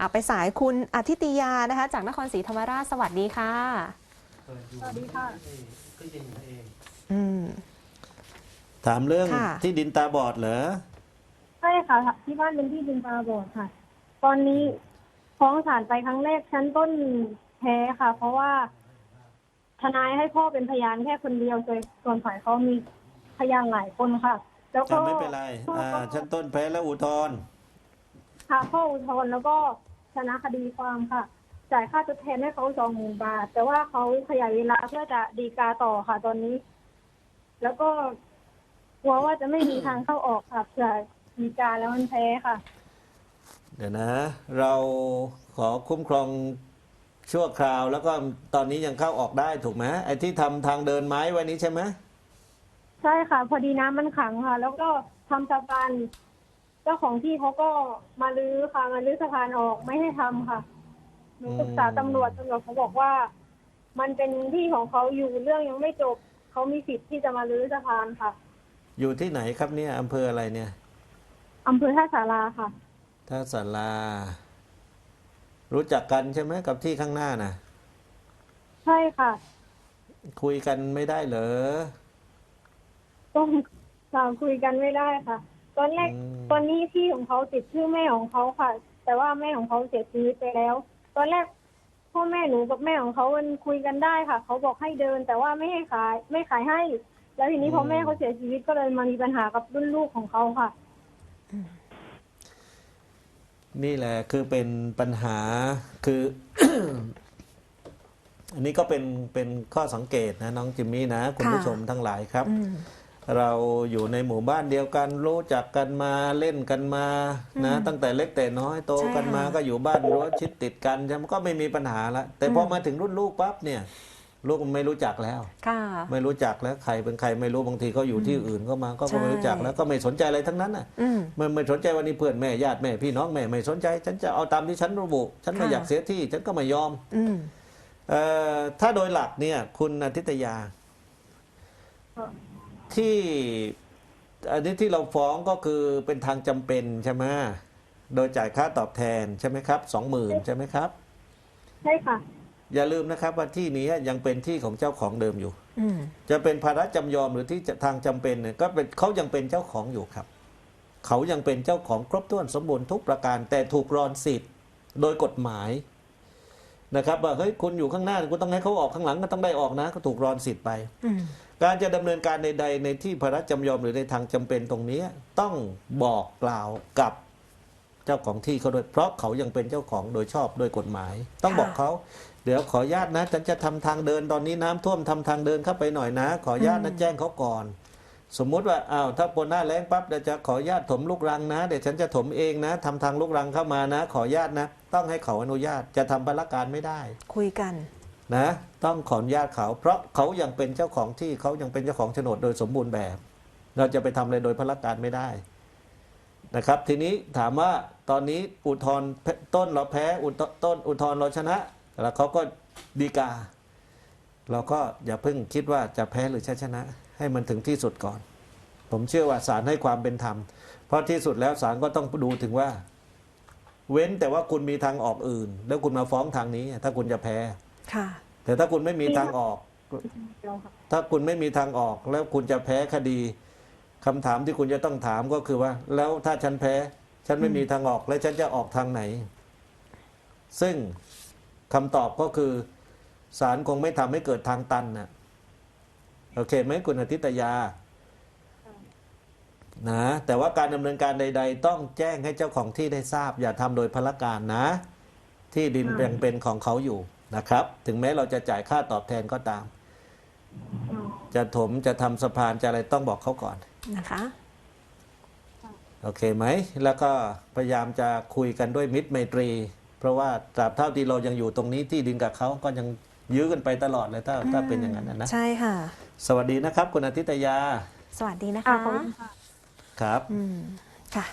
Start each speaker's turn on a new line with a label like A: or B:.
A: อะไปสายคุณอาทิตยานะคะ จากนครศรีธรรมราชสวัสดีค่ะ
B: สวัสดีค่ะ
C: ก็ยิงเอง
A: อืม
D: ถามเรื่อง
A: ค่ะ
D: ที่ดินตาบอดเหรอ
B: ใช่ค่ะ ที่บ้านเป็นที่ดินตาบอดค่ะ ตอนนี้ฟ้องศาลไปครั้งแรกชั้นต้นแพ้ค่ะ เพราะว่าทนายให้พ่อเป็นพยานแค่คนเดียวส่วนส่วนฝ่ายเขามีพยานหลายคนค่ะ แล้วก็
D: อะไม่เป็นไร
B: พ่อ
D: อ่า
B: ก็
D: ชั้นต้นแพ้แล้วอุทธรณ์
B: ค่ะพ่ออุทธรณ์แล้วก็ ชนะคดีความค่ะ จ่ายค่าทดแทนให้เขาสองหมื่นบาท แต่ว่าเขาขยายเวลาเพื่อจะดีกาต่อค่ะ ตอนนี้ แล้วก็กลัวว่าจะไม่มีทางเข้าออกค่ะเผื่อดีกาแล้วมันแพ้ค่ะ
D: เดี๋ยวนะ เราขอคุ้มครองชั่วคราว แล้วก็ตอนนี้ยังเข้าออกได้ถูกไหมไอ้ที่ทำทางเดินไม้ไว้นี้ใช่ไหม
B: ใช่ค่ะ พอดีน้ำมันขังค่ะ แล้วก็ทำสะพานเจ้าของที่เขาก็มาลื้อค่ะมาลื้อสะพานออกไม่ให้ทำค่ะหนูปรึกษาตำรวจตำรวจเขาบอกว่า มันเป็นที่ของเขาอยู่เรื่องยังไม่จบเขามีสิทธิ์ที่จะมาลื้อสะพานค่ะ
D: อยู่ที่ไหนครับเนี่ยอำเภออะไรเนี่ย
B: อำเภอท่าสาราค่ะ
D: ท่าสารารู้จักกันใช่ไหมกับที่ข้างหน้าน่ะ
B: ใช่ค่ะ
D: คุยกันไม่ได้เหรอ
B: ต้องสาวคุยกันไม่ได้ค่ะ ตอนแรก
D: อืม
B: ตอนนี้ที่ของเขาติดชื่อแม่ของเขาค่ะ แต่ว่าแม่ของเขาเสียชีวิตไปแล้ว ตอนแรกพ่อแม่หนูกับแม่ของเขามันคุยกันได้ค่ะ เขาบอกให้เดิน แต่ว่าไม่ให้ขาย ไม่ขายให้ แล้วทีนี้พอแม่เขาเสียชีวิตก็เลยมามีปัญหากับรุ่นลูกของเขาค่ะ
D: นี่แหละคือเป็นปัญหาคือ อันนี้ก็เป็นเป็นข้อสังเกตนะน้องจิมมี่นะ คุณผู้
A: ค่ะ
D: ชมทั้งหลายครับ
A: อืม
D: เราอยู่ในหมู่บ้านเดียวกันรู้จักกันมาเล่นกันมานะ
A: อืม
D: ตั้งแต่เล็กแต่น้อยโต
A: ใช่
D: กันมา
A: ค่ะ
D: ก็อยู่บ้านรั้วชิดติดกันใช่ไหมก็ไม่มีปัญหาละแต่พออ
A: ม
D: มาถึงรุ่นลูกปั๊บเนี่ยลูกมันไม่รู้จักแล้ว
A: ค่ะ
D: ไม่รู้จักแล้วใครเป็นใครไม่รู้บางทีเขาอยู่ที่อื่นก็มาก็
A: ใช่
D: ไม่รู้จักแล้วก็ไม่สนใจอะไรทั้งนั้นอะ
A: อืม
D: ไม่ไม่สนใจวันนี้เพื่อนแม่ญาติแม่พี่น้องแม่ไม่สนใจ ฉันจะเอาตามที่ฉันระบุฉันไม่
A: ค่ะ
D: อยากเสียที่ ฉันก็ไม่ยอม
A: อืม
D: เอ่อถ้าโดยหลักเนี่ย คุณอาทิตยา
B: ค่ะ
D: ที่อันนี้ที่เราฟ้องก็คือเป็นทางจำเป็นใช่ไหมโดยจ่ายค่าตอบแทนใช่ไหมครับสองหมื่นใช่ไหมครับ
B: ใช่ค่ะ
D: อย่าลืมนะครับว่าที่นี้ยังเป็นที่ของเจ้าของเดิมอยู่
A: อืม
D: จะเป็นภาระจำยอมหรือที่จะทางจำเป็นเนี่ยก็เป็นเขายังเป็นเจ้าของอยู่ครับ เขายังเป็นเจ้าของครบถ้วนสมบูรณ์ทุกประการ แต่ถูกรอนสิทธิ์โดยกฎหมายนะครับว่าเฮ้ยคุณอยู่ข้างหน้าคุณต้องให้เขาออกข้างหลังก็ต้องได้ออกนะ ก็ถูกรอนสิทธิ์ไป
A: อืม
D: การจะดำเนินการใด ๆ ในที่ภาระจำยอมหรือในทางจำเป็นตรงนี้ ต้องบอกกล่าวกับเจ้าของที่เขาด้วยเพราะเขายังเป็นเจ้าของโดยชอบโดยกฎหมาย ต้องบอกเขาเดี๋ยวขออนุญาตนะฉันจะทำทางเดินตอนนี้น้ำท่วมทำทางเดินเข้าไปหน่อยนะ ขออนุญาตนะแจ้งเขาก่อน สมมุติว่าอ้าวถ้าปนหน้าแรงปั๊บเดี๋ยวจะขออนุญาตถมลูกรังนะ เดี๋ยวฉันจะถมเองนะทำทางลูกรังเข้ามานะ ขออนุญาตนะ ต้องให้เขาอนุญาตจะทำพละการไม่ได้
A: คุยกัน
D: นะต้องขออนุญาตเขา เพราะเขายังเป็นเจ้าของที่เขายังเป็นเจ้าของโฉนดโดยสมบูรณ์แบบ เราจะไปทำอะไรโดยพละการไม่ได้นะครับ ทีนี้ถามว่าตอนนี้อุทธร์ต้นเราแพ้อุทธต้นอุทธร์เราชนะ แล้วเขาก็ดีกา เราก็อย่าเพิ่งคิดว่าจะแพ้หรือชนะ ให้มันถึงที่สุดก่อน ผมเชื่อว่าศาลให้ความเป็นธรรม เพราะที่สุดแล้วศาลก็ต้องดูถึงว่า เว้นแต่ว่าคุณมีทางออกอื่น แล้วคุณมาฟ้องทางนี้ ถ้าคุณจะแพ้
A: ค่ะ
D: แต่ถ้าคุณไม่มีทางออก
B: เดี๋ยวค่ะ
D: ถ้าคุณไม่มีทางออกแล้วคุณจะแพ้คดีคำถามที่คุณจะต้องถามก็คือว่า แล้วถ้าฉันแพ้ ฉันไม่มีทางออก แล้วฉันจะออกทางไหน ซึ่งคำตอบก็คือศาลคงไม่ทำให้เกิดทางตันนะโอเคไหมคุณอาทิตยานะแต่ว่าการดำเนินการใด ๆ ต้องแจ้งให้เจ้าของที่ได้ทราบ อย่าทำโดยพละการนะ ที่ดินยังเป็นของเขาอยู่ นะครับ ถึงแม้เราจะจ่ายค่าตอบแทนก็ตาม
B: อืม
D: จะถมจะทำสะพานจะอะไรต้องบอกเขาก่อน
A: นะคะ
D: โอเคไหม แล้วก็พยายามจะคุยกันด้วยมิตรไมตรี เพราะว่าตราบเท่าที่เรายังอยู่ตรงนี้ที่ดินกับเขาก็ยังยื้อกันไปตลอดเลยถ้าถ้าเป็นอย่างนั้นนะนะ
A: ใช่ค่ะ
D: สวัสดีนะครับ คุณอาทิตยา
A: สวัสดีนะ
B: อ่า
A: คะ
B: ขอบคุณค่ะ
D: ครับ
A: อืมค่ะ